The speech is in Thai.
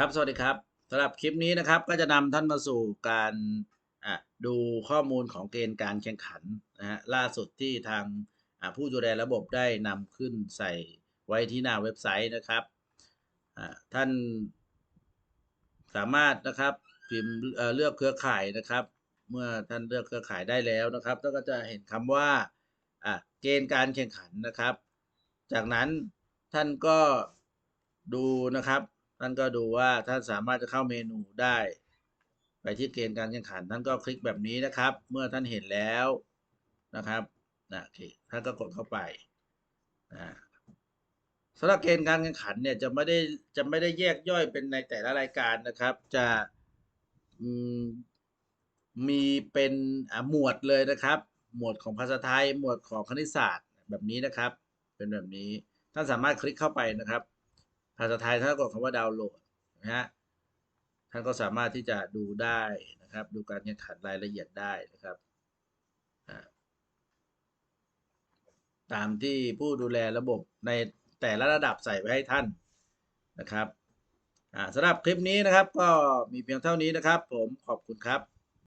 ครับสวัสดีครับสำหรับคลิปนี้นะครับก็จะนำท่านมาสู่การดูข้อมูลของเกณฑ์การแข่งขันนะฮะล่าสุดที่ทางผู้ดูแลระบบได้นำขึ้นใส่ไว้ที่หน้าเว็บไซต์นะครับท่านสามารถนะครับพิมพ์เลือกเครือข่ายนะครับ เมื่อท่านเลือกเครือข่ายได้แล้วนะครับท่านก็จะเห็นคำว่าเกณฑ์การแข่งขันนะครับ จากนั้นท่านก็ดูนะครับ ท่านก็ดูว่าท่านสามารถจะเข้าเมนูได้ ไปที่เกณฑ์การแข่งขันท่านก็คลิกแบบนี้นะครับ เมื่อท่านเห็นแล้วนะครับนะโอเคท่านก็กดเข้าไปนะสำหรับเกณฑ์การแข่งขันเนี่ยจะไม่ได้จะไม่ได้แยกย่อยเป็นในแต่ละรายการนะครับ จะมีเป็นหมวดเลยนะครับ หมวดของภาษาไทย หมวดของคณิตศาสตร์แบบนี้นะครับ เป็นแบบนี้ท่านสามารถคลิกเข้าไปนะครับ ภาษาไทยท่านกดคำว่าดาวน์โหลดนะฮะท่านก็สามารถที่จะดูได้นะครับ ดูการแข่งขันรายละเอียดได้นะครับตามที่ผู้ดูแลระบบในแต่ละระดับใส่ไว้ให้ท่านนะครับสำหรับคลิปนี้นะครับก็มีเพียงเท่านี้นะครับ ผมขอบคุณครับ